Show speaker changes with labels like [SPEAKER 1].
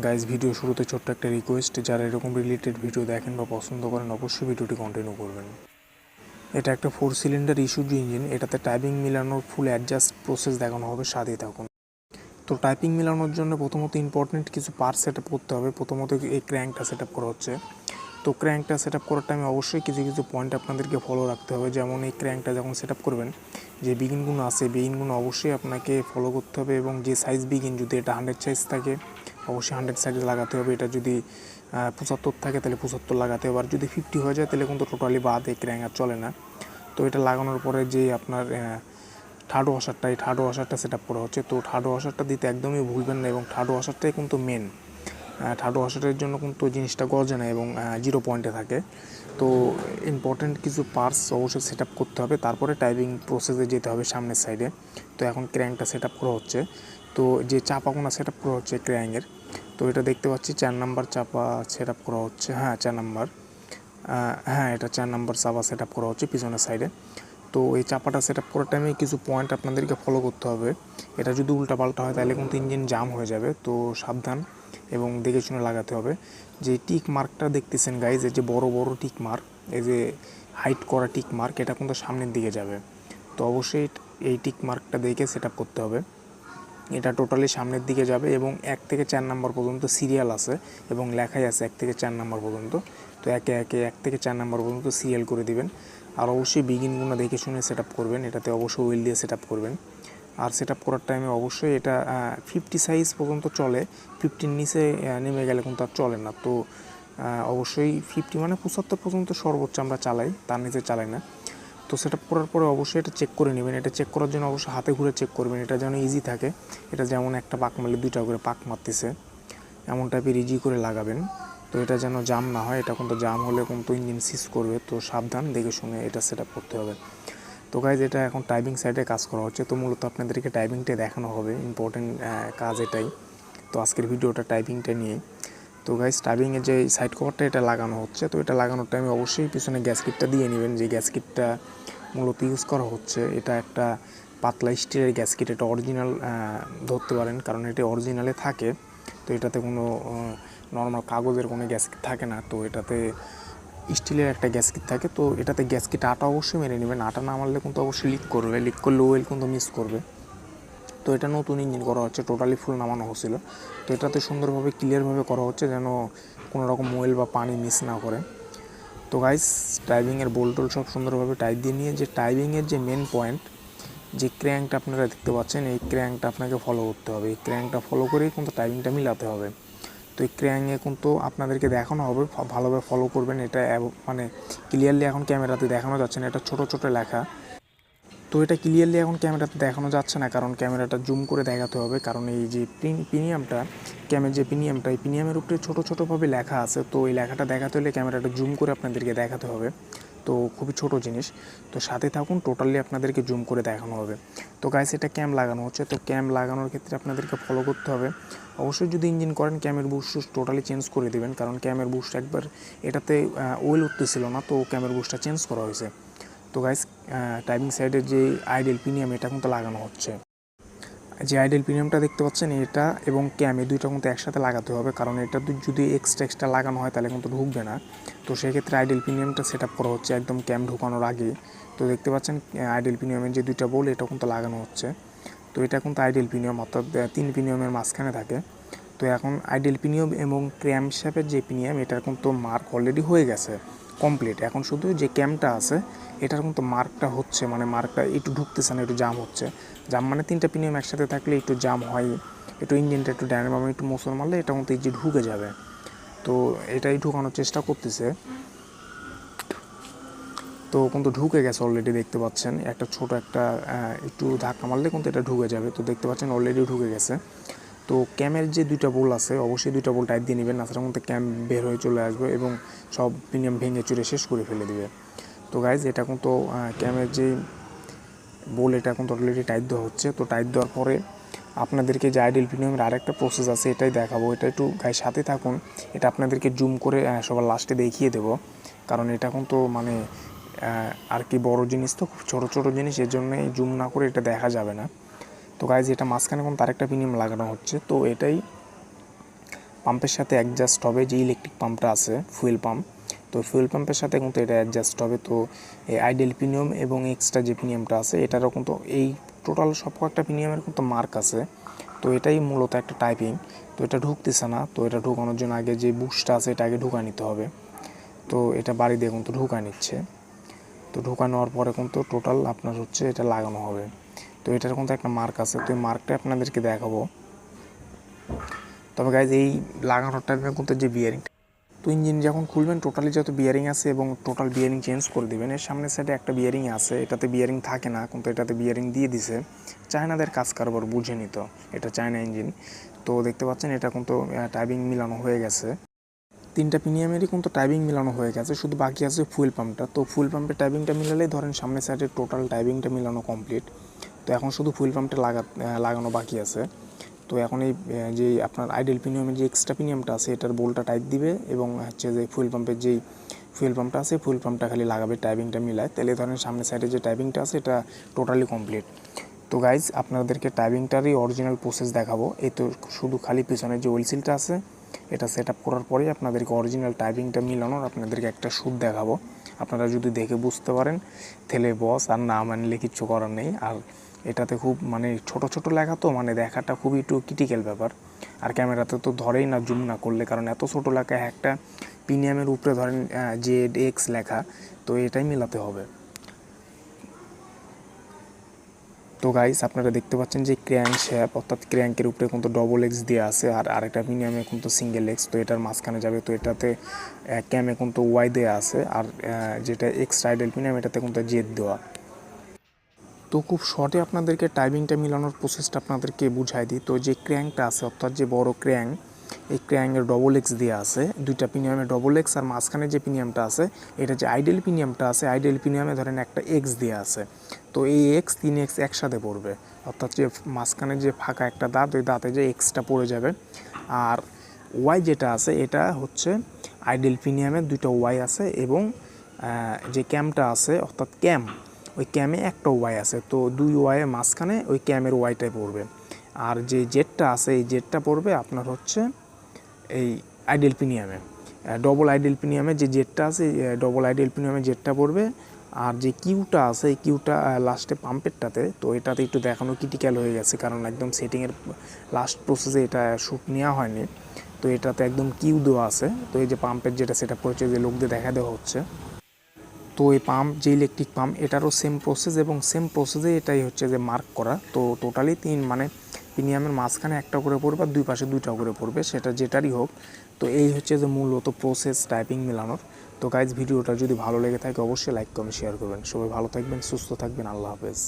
[SPEAKER 1] Guys video শুরুতে ছোট্ট একটা রিকোয়েস্ট যারা এরকম রিলেটেড ভিডিও দেখেন বা পছন্দ করেন, অবশ্যই ভিডিওটি কন্টিনিউ করবেন। এটা একটা ফোর সিলিন্ডার ইস্যুজু ইঞ্জিন এটাতে টাইপিং মিলানোর ফুল অ্যাডজাস্ট প্রসেস দেখানো হবে সাথে থাকুন। তো টাইপিং মেলানোর জন্য প্রথমত ইম্পর্টেন্ট কিছু পার্ট সেট আপ করতে হবে। প্রথমত এই ক্র্যাঙ্কটা সেট আপ করা হচ্ছে। তো ক্র্যাঙ্কটা সেট আপ করার টাইমে অবশ্যই কিছু কিছু পয়েন্ট আপনাদেরকে ফলো রাখতে হবে। যেমন এই ক্র্যাঙ্কটা যখন সেট আপ করবেন, যে বিগিনগুলো আছে বিগিনগুলো অবশ্যই আপনাকে ফলো করতে হবে এবং যে সাইজ বিগিন যদি এটা হান্ড্রেড সাইজ থাকে অবশ্যই হান্ড্রেড সাইজ লাগাতে হবে। এটা যদি পঁচাত্তর থাকে তাহলে পঁচাত্তর লাগাতে হবে। আর যদি ফিফটি হয়ে যায় তাহলে কিন্তু টোটালি বাদ এই ক্র্যাঙ্ক আর চলে না। তো এটা লাগানোর পরে যে আপনার থার্ড ওয়াশারটা এই থার্ড ওয়াশারটা সেট আপ করা হচ্ছে। তো থার্ড ওয়াশারটা দিতে একদমই ভুলবেন না এবং থার্ড ওয়াশারটাই কিন্তু মেন থার্ড ওয়াশারের জন্য কিন্তু জিনিসটা গজে না এবং জিরো পয়েন্টে থাকে। তো ইম্পর্টেন্ট কিছু পার্টস অবশ্যই সেট করতে হবে। তারপরে টাইপিং প্রসেসে যেতে হবে সামনের সাইডে তো এখন ক্র্যাঙ্কটা সেট করা হচ্ছে। তো যে চাপাকোনা সেট আপ করা হচ্ছে ক্র্যাঙ্কের তো এটা দেখতে পাচ্ছি, চার নাম্বার চাপা সেট আপ করা হচ্ছে। হ্যাঁ চার নাম্বার। হ্যাঁ এটা চার নাম্বার চাপা সেট আপ করা হচ্ছে পিছনের সাইডে তো এই চাপাটা সেট আপ করার টাইমে কিছু পয়েন্ট আপনাদেরকে ফলো করতে হবে। এটা যদি উল্টাপাল্টা হয়, তাহলে কিন্তু ইঞ্জিন জাম হয়ে যাবে। তো সাবধান এবং দেখে শুনে লাগাতে হবে। যে টিক মার্কটা দেখতেছেন গাইজ এই যে বড় বড় টিক মার্ক এই যে হাইট করা টিক মার্ক এটা কিন্তু সামনের দিকে যাবে। তো অবশ্যই এই টিক মার্কটা দেখে সেট করতে হবে। এটা টোটালি সামনের দিকে যাবে এবং এক থেকে চার নাম্বার পর্যন্ত সিরিয়াল আছে এবং লেখাই আছে এক থেকে চার নাম্বার পর্যন্ত। তো একে একে এক থেকে চার নাম্বার পর্যন্ত সিরিয়াল করে দিবেন। আর অবশ্যই বিগিনগুলো দেখে শুনে সেট করবেন, এটাতে অবশ্যই ওয়েল দিয়ে সেট করবেন। আর সেট করার টাইমে অবশ্যই এটা ফিফটি সাইজ পর্যন্ত চলে ফিফটির নিচে নেমে গেলে কিন্তু আর চলে না। তো অবশ্যই ফিফটি মানে পঁচাত্তর পর্যন্ত সর্বোচ্চ আমরা চালাই, তার নিচে চালাই না। তো সেট করার পরে অবশ্যই এটা চেক করে নেবেন। এটা চেক করার জন্য অবশ্যই হাতে ঘুরে চেক করবেন। এটা যেন ইজি থাকে। এটা যেমন একটা পাক মারলে দুইটা করে পাক মারতেছে। এমন টাইপের ইজি করে লাগাবেন। তো এটা যেন জাম না হয়। এটা কিন্তু জাম হলে কিন্তু ইঞ্জিন সিজ করবে। তো সাবধান, দেখে শুনে এটা সেট করতে হবে। তো গাইজ এটা এখন টাইপিং সাইডে কাজ করা হচ্ছে। তো মূলত আপনাদেরকে টাইপিংটা দেখানো হবে। ইম্পর্টেন্ট কাজ এটাই। তো আজকের ভিডিওটা টাইপিংটা নিয়ে। তো গাইজ টাইপিংয়ের যে সাইড কভারটা এটা লাগানো হচ্ছে, তো এটা লাগানোর টাইমে অবশ্যই পিছনে গ্যাস কিটটা দিয়ে নেবেন। যে গ্যাস কিটটা মূলত ইউজ করা হচ্ছে, এটা একটা পাতলা স্টিলের গ্যাস কিট এটা অরিজিনাল ধরতে পারেন, কারণ এটা অরিজিনালে থাকে। তো এটাতে কোনো নর্মাল কাগজের কোনো গ্যাস কিট থাকে না, তো এটাতে স্টিলের একটা গ্যাস কিট থাকে। তো এটাতে গ্যাস কিট আটা অবশ্যই মেরে নেবেন। আটা না মারলে কিন্তু অবশ্যই লিক করবে। লিক করলে ওয়েল কিন্তু মিস করবে। তো এটা নতুন ইঞ্জিন করা হচ্ছে টোটালি ফুল নামানো হচ্ছিল। তো এটাতে সুন্দরভাবে ক্লিয়ারভাবে করা হচ্ছে যেন কোনো রকম মোয়েল বা পানি মিস না করে। তো গাইস টাইপিংয়ের বোল্টোল সব সুন্দরভাবে টাইপ দিয়ে নিয়ে, যে টাইপিংয়ের যে মেন পয়েন্ট যে ক্র্যাঙ্কটা আপনারা দেখতে পাচ্ছেন, এই ক্র্যাঙ্কটা আপনাকে ফলো করতে হবে। এই ক্র্যাঙ্কটা ফলো করেই কিন্তু টাইপিংটা মিলাতে হবে। তো এই ক্র্যাঙ্কে কিন্তু আপনাদেরকে দেখানো হবে ভালোভাবে ফলো করবেন। এটা মানে ক্লিয়ারলি এখন ক্যামেরাতে দেখানো যাচ্ছে না, এটা ছোটো ছোটো লেখা। তো এটা ক্লিয়ারলি এখন ক্যামেরাতে দেখানো যাচ্ছে না, কারণ ক্যামেরাটা জুম করে দেখাতে হবে। কারণ এই যে প্রিমিয়ামটা ক্যামের যে প্রিমিয়ামটা এই প্রিমিয়ামের উপরে ছোটো ছোটোভাবে লেখা আছে। তো এই লেখাটা দেখাতে হলে ক্যামেরাটা জুম করে আপনাদেরকে দেখাতে হবে। তো খুবই ছোট জিনিস। তো সাথে থাকুন টোটালি আপনাদেরকে জুম করে দেখানো হবে। তো গাইস এটা ক্যাম লাগানো হচ্ছে। তো ক্যাম লাগানোর ক্ষেত্রে আপনাদেরকে ফলো করতে হবে। অবশ্যই যদি ইঞ্জিন করেন ক্যামের বুস্ট টোটালি চেঞ্জ করে দেবেন। কারণ ক্যামের বুস্ট একবার এটাতে ওয়েল উঠতেছিল না, তো ক্যামের বুস্টটা চেঞ্জ করা হয়েছে। তো গাইস টাইপিং সাইডের যে আইডেল প্রিমিয়াম এটা কিন্তু লাগানো হচ্ছে। যে আইডেল প্রিমিয়ামটা দেখতে পাচ্ছেন, এটা এবং ক্যাম দুইটা কিন্তু একসাথে লাগাতে হবে। কারণ এটা যদি এক্সট্রা এক্সট্রা লাগানো হয়, তাহলে কিন্তু ঢুকবে না। তো সেক্ষেত্রে আইডেল প্রিমিয়ামটা সেট আপ করা হচ্ছে একদম ক্যাম ঢুকানোর আগে। তো দেখতে পাচ্ছেন আইডেল প্রিমিয়ামের যে দুইটা বোল এটা কিন্তু লাগানো হচ্ছে। তো এটা কিন্তু আইডেল প্রিমিয়াম অর্থাৎ তিন প্রিমিয়ামের মাঝখানে থাকে। তো এখন আইডেল প্রিমিয়াম এবং ক্র্যাম শেপের যে প্রিমিয়াম এটার কিন্তু মার্ক অলরেডি হয়ে গেছে। কমপ্লিট এখন শুধু যে ক্যামটা আছে, এটার কিন্তু মার্কটা হচ্ছে মানে মার্কটা একটু ঢুকতেছে না, একটু জাম হচ্ছে। জাম মানে তিনটা প্রিমিয়াম একসাথে থাকলে একটু জাম হয়, একটু ইঞ্জিনটা একটু ডায়নামাম একটু মোসর মারলে এটা কিন্তু ইজি ঢুকে যাবে। তো এটাই ঢুকানোর চেষ্টা করতেছে। তো কিন্তু ঢুকে গেছে অলরেডি দেখতে পাচ্ছেন। একটা ছোট একটা একটু ধাক্কা মারলে কিন্তু এটা ঢুকে যাবে। তো দেখতে পাচ্ছেন অলরেডি ঢুকে গেছে। তো ক্যামের যে দুইটা বোল আছে, অবশ্যই দুইটা বোল টাইপ দিয়ে নেবেন নাচার মধ্যে ক্যাম বের হয়ে চলে আসবে এবং সব প্রিমিয়াম ভেঙে চুরে শেষ করে ফেলে দিবে। তো গাইজ এটা কিন্তু ক্যামের যে বোল, এটা কিন্তু অলরেডি টাইপ দেওয়া হচ্ছে। তো টাইপ দেওয়ার পরে আপনাদেরকে যে আইডেল প্রিমিয়ামের আরেকটা প্রসেস আছে, এটাই দেখাবো। এটা একটু গায়ে সাথে থাকুন। এটা আপনাদেরকে জুম করে সবার লাস্টে দেখিয়ে দেব। কারণ এটা কিন্তু মানে আর কি বড় জিনিস তো, খুব ছোটো ছোটো জিনিস, এর জন্যই জুম না করে এটা দেখা যাবে না। তো গাইজ এটা মাঝখানে এখন তার একটা প্রিমিয়াম লাগানো হচ্ছে। তো এটাই পাম্পের সাথে অ্যাডজাস্ট হবে যে ইলেকট্রিক পাম্পটা আছে ফুয়েল পাম্প তো ফুয়েল পাম্পের সাথে কিন্তু এটা অ্যাডজাস্ট হবে। তো এই আইডেল পিনিয়ম এবং এক্সট্রা যে পিনিয়মটা আছে, এটারও কিন্তু এই টোটাল সব কয়েকটা পিনিয়মের কিন্তু মার্ক আছে। তো এটাই মূলত একটা টাইপিং তো এটা ঢুকতেছে না। তো এটা ঢুকানোর জন্য আগে যে বুশটা আছে, এটা আগে ঢুকা নিতে হবে। তো এটা বাড়ি দিয়ে কিন্তু ঢুকা নিচ্ছে। তো ঢুকানোর পরে কিন্তু টোটাল আপনার হচ্ছে এটা লাগানো হবে। তো এটার কিন্তু একটা মার্ক আছে, তো এই মার্কটা আপনাদেরকে দেখাবো। তবে গাইজ এই লাগানোর টাইমে কিন্তু যে বিয়ারিং তো ইঞ্জিন যখন খুলবেন টোটালি যত বিয়ারিং আছে এবং টোটাল বিয়ারিং চেঞ্জ করে দেবেন, এর সামনের সাইডে একটা বিয়ারিং আছে, এটাতে বিয়ারিং থাকে না, কিন্তু এটাতে বিয়ারিং দিয়ে দিছে। চায়নাদের কাজ কারবার বুঝে নিত, এটা চায়না ইঞ্জিন তো দেখতে পাচ্ছেন, এটা কিন্তু টাইবিং মিলানো হয়ে গেছে। তিনটা প্রিমিয়ামেরই কিন্তু টাইবিং মিলানো হয়ে গেছে, শুধু বাকি আছে ফুয়েল পাম্পটা তো ফুয়েল পাম্পের টাইবিংটা মিলালেই ধরেন সামনের সাইডে টোটাল টাইবিংটা মিলানো কমপ্লিট তো এখন শুধু ফুয়েল পাম্পটা লাগা লাগানো বাকি আছে। তো এখন এই যে আপনার আইডেল পিনিয়ামের যে এক্সট্রা পিনিয়ামটা আছে, এটার বোলটা টাইট দিবে এবং হচ্ছে যে ফুয়েল পাম্পের যেই ফুয়েল পাম্পটা আছে ফুয়েল পাম্পটা খালি লাগাবে টাইবিংটা মিলায়। তাহলে ধরেন সামনের সাইডে যে টাইবিংটা আছে, এটা টোটালি কমপ্লিট তো গাইজ আপনাদেরকে টাইবিংটারই অরিজিনাল প্রসেস দেখাবো। এই তো শুধু খালি পিছনের যে ওয়েল সিলটা আছে এটা সেট আপ করার পরেই আপনাদেরকে অরিজিনাল টাইপিংটা মিলানোর আপনাদেরকে একটা সুদ দেখাবো। আপনারা যদি দেখে বুঝতে পারেন, তাহলে বস আর না মানলে কিচ্ছু করার নেই। আর এটাতে খুব মানে ছোট ছোট লেখা তো মানে দেখাটা খুবই একটু ক্রিটিক্যাল ব্যাপার। আর ক্যামেরাতে তো ধরেই না জুম না করলে, কারণ এত ছোট লেখা, একটা প্রিমিয়ামের উপরে ধরেন জেড এক্স লেখা, তো এটাই মিলাতে হবে। তো গাইস আপনারা দেখতে পাচ্ছেন যে ক্র্যাঙ্ক শ্যাপ অর্থাৎ ক্র্যাঙ্কের উপরে কিন্তু ডবল এক্স দেওয়া আছে, আর আরেকটা মিনিয়ামে কিন্তু সিঙ্গেল এক্স তো এটার মাঝখানে যাবে, তো এটাতে ক্যামে কিন্তু ওয়াই দেওয়া আছে, আর যেটা এক্স রাইডেল মিনিয়াম এটাতে কিন্তু জেদ দেওয়া। তো খুব শর্টে আপনাদেরকে টাইমিংটা মিলানোর প্রসেসটা আপনাদেরকে বুঝাই দিই। তো যে ক্র্যাঙ্কটা আছে, অর্থাৎ যে বড় ক্র্যাঙ্ক এই ক্র্যাঙ্কের ডবল এক্স দেওয়া আছে, দুইটা পিনিয়ামে ডবল এক্স আর মাঝখানে যে পিনিয়ামটা আছে, এটা যে আইডেল পিনিয়ামটা আছে আইডেল পিনিয়ামে ধরেন একটা এক্স দেওয়া আছে। তো এই এক্স তিন এক্স একসাথে পড়বে, অর্থাৎ যে মাঝখানে যে ফাঁকা একটা দাঁত, ওই দাঁতে যে এক্সটা পড়ে যাবে। আর ওয়াই যেটা আছে, এটা হচ্ছে আইডেল পিনিয়ামে দুটো ওয়াই আছে এবং যে ক্যামটা আছে, অর্থাৎ ক্যাম, ওই ক্যামে একটা ওয়াই আছে। তো দুই ওয়াইয়ের মাঝখানে ওই ক্যামের ওয়াইটাই পড়বে। আর যে জেটটা আছে, এই জেটটা পড়বে আপনার হচ্ছে এই আইডেল পিনিয়ামে ডবল আইডেল পিনিয়ামে যে জেটটা আছে ডবল আইডেল পিনিয়ামে জেটটা পড়বে। আর যে কিউটা আছে, এই কিউটা লাস্টে পাম্পেরটাতে তো এটাতে একটু দেখানো ক্রিটিক্যাল হয়ে গেছে। কারণ একদম সেটিংয়ের লাস্ট প্রসেসে এটা শ্যুট নেওয়া হয়নি। তো এটাতে একদম কিউ দেওয়া আছে। তো এই যে পাম্পের যেটা সেটা পড়েছে যে লোকদের দেখা দেওয়া হচ্ছে। তো এই পাম্প যে ইলেকট্রিক পাম্প এটারও সেম প্রসেস এবং সেম প্রসেসে এটাই হচ্ছে যে মার্ক করা। তো টোটালি তিন মানে প্রিমিয়ামের মাঝখানে একটা করে পড়বে আর দুই পাশে দুইটা করে পড়বে, সেটা যেটারই হোক। তো এই হচ্ছে যে মূলত প্রসেস টাইপিং মেলানোর। তো গাইজ ভিডিওটা যদি ভালো লেগে থাকে অবশ্যই লাইক কমেন্ট শেয়ার করবেন। সবাই ভালো থাকবেন, সুস্থ থাকবেন, আল্লাহ হাফেজ।